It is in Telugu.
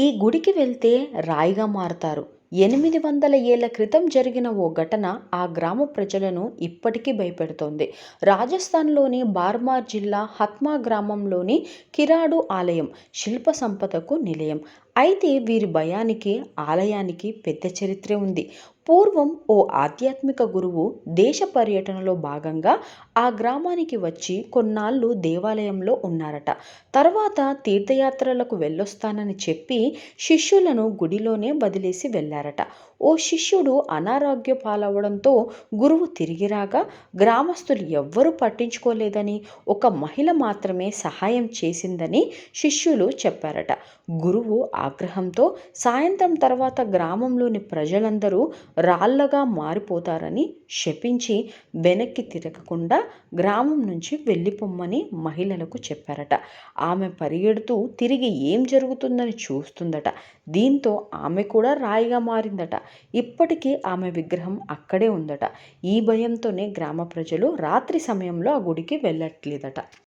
ఈ గుడికి వెళ్తే రాయిగా మారతారు. ఎనిమిది వందల ఏళ్ళ క్రితం జరిగిన ఓ ఘటన ఆ గ్రామ ప్రజలను ఇప్పటికీ భయపెడుతోంది. రాజస్థాన్లోని బార్మార్ జిల్లా హత్మా గ్రామంలోని కిరాడు ఆలయం శిల్ప సంపదకు నిలయం. అయితే వీరి భయానికి ఆలయానికి పెద్ద చరిత్రే ఉంది. పూర్వం ఓ ఆధ్యాత్మిక గురువు దేశ పర్యటనలో భాగంగా ఆ గ్రామానికి వచ్చి కొన్నాళ్ళు దేవాలయంలో ఉన్నారట. తర్వాత తీర్థయాత్రలకు వెళ్ళొస్తానని చెప్పి శిష్యులను గుడిలోనే వదిలేసి వెళ్ళారట ఓ శిష్యుడు అనారోగ్య పాలవడంతో గురువు తిరిగి రాగా గ్రామస్తులు ఎవ్వరూ పట్టించుకోలేదని ఒక మహిళ మాత్రమే సహాయం చేసిందని శిష్యులు చెప్పారట. గురువు ఆగ్రహంతో సాయంత్రం తర్వాత గ్రామంలోని ప్రజలందరూ రాళ్ళగా మారిపోతారని శపించి వెనక్కి తిరగకుండా గ్రామం నుంచి వెళ్ళిపోమ్మని మహిళలకు చెప్పారట. ఆమె పరిగెడుతూ తిరిగి ఏం జరుగుతుందని చూస్తుందట. దీంతో ఆమె కూడా రాయిగా మారిందట. ఇప్పటికీ ఆమె విగ్రహం అక్కడే ఉందట. ఈ భయంతోనే గ్రామ ప్రజలు రాత్రి సమయంలో ఆ గుడికి వెళ్ళట్లేదట.